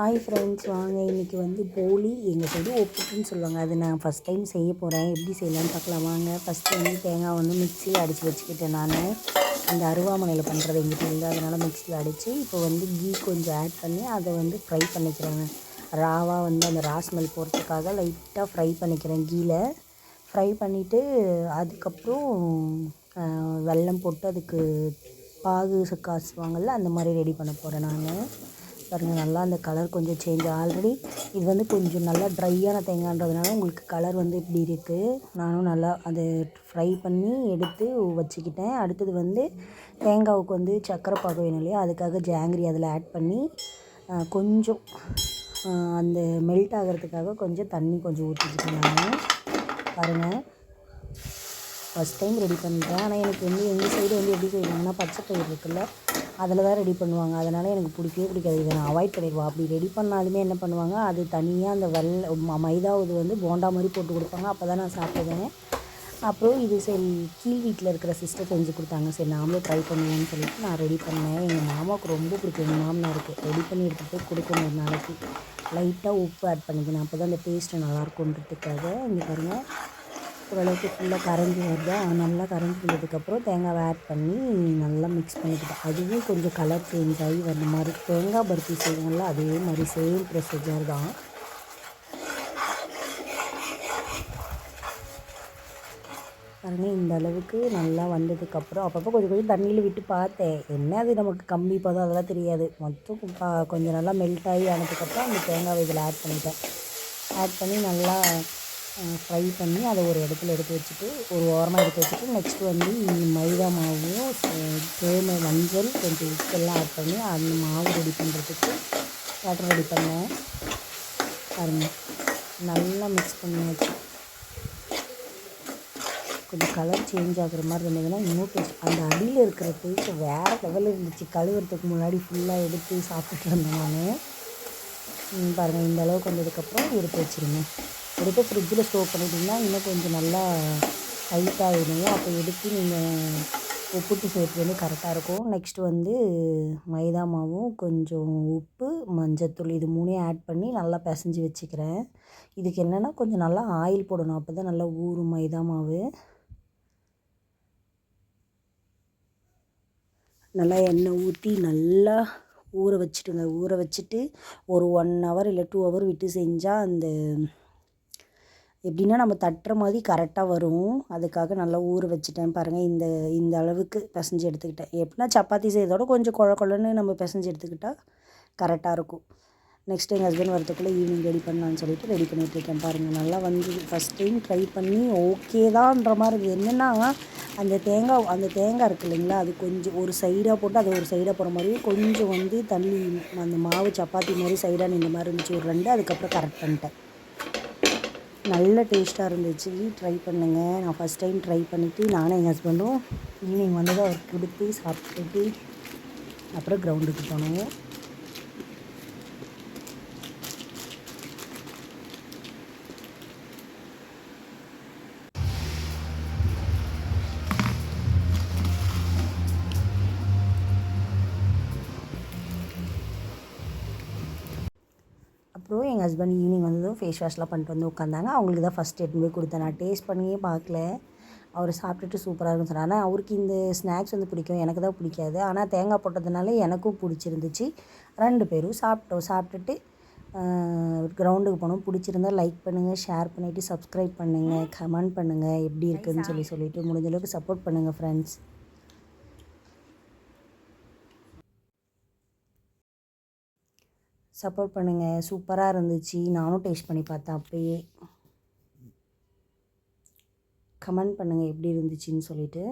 Hi friends வாங்க இன்றைக்கி வந்து போலி எங்கள் சைடு ஒப்புட்டுன்னு சொல்லுவாங்க. அது நான் ஃபஸ்ட் டைம் செய்ய போகிறேன் எப்படி செய்யலான்னு பார்க்கலாம். வாங்க ஃபஸ்ட்டு வந்து தேங்காய் வந்து மிக்சியில் அடித்து வச்சுக்கிட்டேன் நான். அந்த அருவாமனையில் பண்ணுறது எங்கிட்ட இல்லை அதனால் மிக்சியில் அடித்து இப்போ வந்து கீ கொஞ்சம் ஆட் பண்ணி அதை வந்து ஃப்ரை பண்ணிக்கிறேங்க. ராவாக வந்து அந்த ராஸ்மெல் போகிறதுக்காக லைட்டாக ஃப்ரை பண்ணிக்கிறேன் கீயில் ஃப்ரை பண்ணிவிட்டு அதுக்கப்புறம் வெல்லம் போட்டு அதுக்கு பாகு காசுவாங்கள்ல அந்த மாதிரி ரெடி பண்ண போகிறேன் நான். பாருங்கள் நல்லா அந்த கலர் கொஞ்சம் சேஞ்ச் ஆல்ரெடி இது வந்து கொஞ்சம் நல்லா ட்ரையான தேங்காய்ன்றதுனால உங்களுக்கு கலர் வந்து இப்படி இருக்குது நானும் நல்லா அதை ஃப்ரை பண்ணி எடுத்து வச்சுக்கிட்டேன். அடுத்தது வந்து தேங்காவுக்கு வந்து சர்க்கரை பாகம் வேணும் இல்லையா? அதுக்காக ஜாங்கிரி அதில் ஆட் பண்ணி கொஞ்சம் அந்த மெல்ட் ஆகிறதுக்காக கொஞ்சம் தண்ணி கொஞ்சம் ஊற்றிக்கிட்டேன் நான். பாருங்கள் ஃபஸ்ட் டைம் ரெடி பண்ணுறேன் ஆனால் எனக்கு வந்து எங்கள் சைடு வந்து எப்படி செய்வாங்கன்னா பச்சை பயிர் இருக்குல்ல அதில் தான் ரெடி பண்ணுவாங்க. அதனால் எனக்கு பிடிக்கவே பிடிக்காது. இதை நான் அவாய்ட் பண்ணிடுவேன். அப்படி ரெடி பண்ணாலுமே என்ன பண்ணுவாங்க? அது தனியாக அந்த வெள்ளை மைதா இது வந்து போண்டா மாதிரி போட்டு கொடுப்பாங்க. அப்போ தான் நான் சாப்பிடுவேன். அப்புறம் இது சரி கீழ் வீட்டில் இருக்கிற சிஸ்டர் செஞ்சு கொடுத்தாங்க. சரி நாமளும் ட்ரை பண்ணுவோம்னு சொல்லிட்டு நான் ரெடி பண்ணேன். எங்கள் மாமாவுக்கு ரொம்ப பிடிக்கும். எங்கள் இருக்குது ரெடி பண்ணி எடுத்துகிட்டு போய் கொடுக்கணும் ஒரு நாளைக்கு. லைட்டாக உப்பு ஆட் பண்ணிக்கணும். அப்போ தான் அந்த டேஸ்ட்டு நல்லாயிருக்குன்றதுக்காக இங்கே பாருங்கள் ஓரளவுக்கு ஃபுல்லாக கரைஞ்சி வருது. நல்லா கரைஞ்சி வந்ததுக்கப்புறம் தேங்காவை ஆட் பண்ணி நல்லா மிக்ஸ் பண்ணிக்கிட்டேன் அதுவும் கொஞ்சம் கலர் சேஞ்ச் ஆகி வந்த மாதிரி தேங்காய் பருத்தி செய்வோம்ல அதே மாதிரி சேம் ப்ரொசீஜர் தான். பாருங்கள் இந்த அளவுக்கு நல்லா வந்ததுக்கப்புறம் அப்பப்போ கொஞ்சம் கொஞ்சம் தண்ணியில் விட்டு பார்த்தேன். என்ன அது நமக்கு கம்மி பதம் அதெல்லாம் தெரியாது. மொத்தம் கொஞ்சம் நல்லா மெல்ட் ஆகி ஆனதுக்கப்புறம் அந்த தேங்காவை இதில் ஆட் பண்ணிட்டேன். ஆட் பண்ணி நல்லா ஃப்ரை பண்ணி அதை ஒரு இடத்துல எடுத்து வச்சுட்டு ஒரு ஓரமாக எடுத்து வச்சுட்டு நெக்ஸ்ட்டு வந்து மைதா மாவும் தேமை மஞ்சள் கொஞ்சம் உப்பெல்லாம் ஆட் பண்ணி அந்த மாவு ரெடி பண்ணுறதுக்கு வாட்டர் ரெடி பண்ணேன் பாருங்கள் நல்லா மிக்ஸ் பண்ணியாச்சு கொஞ்சம் கலர் சேஞ்ச் ஆகுற மாதிரி இருந்ததுன்னா இன்னும் டேஸ்ட் அந்த அடியில் இருக்கிற டேஸ்ட்டு வேறு லெவலில் இருந்துச்சு. கழுவுறதுக்கு முன்னாடி ஃபுல்லாக எடுத்து சாப்பிட்டுட்டு இருந்தேன் நான். பாருங்கள் இந்த அளவுக்கு வந்ததுக்கப்புறம் எடுத்து வச்சுருங்க. எடுத்து ஃப்ரிட்ஜில் ஸ்டோர் பண்ணிட்டிங்கன்னா இன்னும் கொஞ்சம் நல்லா டைட்டாகிடும் அப்போ எடுத்து நீங்கள் உப்புட்டு சேர்த்து வந்து கரெக்டாக இருக்கும். நெக்ஸ்ட்டு வந்து மைதா மாவும் கொஞ்சம் உப்பு மஞ்சத்தூள் இது மூணையும் ஆட் பண்ணி நல்லா பிசைஞ்சு வச்சுக்கிறேன். இதுக்கு என்னென்னா கொஞ்சம் நல்லா ஆயில் போடணும். அப்போ தான் நல்லா ஊறும் மைதா மாவு. நல்லா எண்ணெய் ஊற்றி நல்லா ஊற வச்சுட்டுங்க ஊற வச்சுட்டு ஒரு ஒன் ஹவர் இல்லை டூ ஹவர் விட்டு செஞ்சால் அந்த எப்படின்னா நம்ம தட்டுற மாதிரி கரெக்டாக வரும். அதுக்காக நல்லா ஊற வச்சுட்டேன் பாருங்கள் இந்த இந்த அளவுக்கு பிசைஞ்சு எடுத்துக்கிட்டேன். எப்படின்னா சப்பாத்தி செய்கிறதோட கொஞ்சம் குழ குழன்னு நம்ம பிசைஞ்சு எடுத்துக்கிட்டால் கரெக்டாக இருக்கும். நெக்ஸ்ட் எங்கள் ஹஸ்பண்ட் வரத்துக்குள்ளே ஈவினிங் ரெடி பண்ணலான்னு சொல்லிட்டு ரெடி பண்ணிகிட்ருக்கேன் பாருங்கள் நல்லா வந்து ஃபஸ்ட் டைம் ட்ரை பண்ணி ஓகே தான்ன்ற மாதிரி இருக்குது. என்னென்னா அந்த தேங்காய் அந்த தேங்காய் இருக்குது இல்லைங்களா அது கொஞ்சம் ஒரு சைடாக போட்டு அது ஒரு சைடாக போகிற மாதிரி கொஞ்சம் வந்து தள்ளி அந்த மாவு சப்பாத்தி மாதிரி சைடாக இந்த மாதிரி இருந்துச்சு. ஒரு ரெண்டு அதுக்கப்புறம் கரெக்ட் பண்ணிட்டேன். நல்ல டேஸ்ட்டாக இருந்துச்சு. ட்ரை பண்ணுங்கள் நான் ஃபஸ்ட் டைம் ட்ரை பண்ணிவிட்டு நானும் எங்கள் ஹஸ்பண்டும் ஈவினிங் வந்ததும் அவருக்கு கொடுத்து சாப்பிட்டுட்டு அப்புறம் கிரவுண்டுக்கு போனோம். அப்புறம் எங்கள் ஹஸ்பண்ட் ஈவினிங் வந்ததும் ஃபேஸ் வாஷ்லாம் பண்ணிட்டு வந்து உட்காந்தாங்க. அவங்களுக்கு தான் ஃபஸ்ட் எடுத்து போய் கொடுத்தேன். நான் டேஸ்ட் பண்ணியே பார்க்கல. அவர் சாப்பிட்டுட்டு சூப்பராக இருக்குன்னு சொன்னார் ஆனால் அவருக்கு இந்த ஸ்நாக்ஸ் வந்து பிடிக்கும். எனக்கு தான் பிடிக்காது. ஆனால் தேங்காய் போட்டதுனால எனக்கும் பிடிச்சிருந்துச்சு. ரெண்டு பேரும் சாப்பிட்டோம். சாப்பிட்டுட்டு கிரவுண்டுக்கு போனோம். பிடிச்சிருந்தா லைக் பண்ணுங்கள் ஷேர் பண்ணிவிட்டு சப்ஸ்கிரைப் பண்ணுங்கள் கமெண்ட் பண்ணுங்கள் எப்படி இருக்குதுன்னு சொல்லி சொல்லிவிட்டு முடிஞ்சளவுக்கு சப்போர்ட் பண்ணுங்கள் ஃப்ரெண்ட்ஸ் சப்போர்ட் பண்ணுங்கள் சூப்பராக இருந்துச்சு. நானும் டேஸ்ட் பண்ணி பார்த்தேன் அப்போயே. கமெண்ட் பண்ணுங்கள் எப்படி இருந்துச்சுன்னு சொல்லிவிட்டு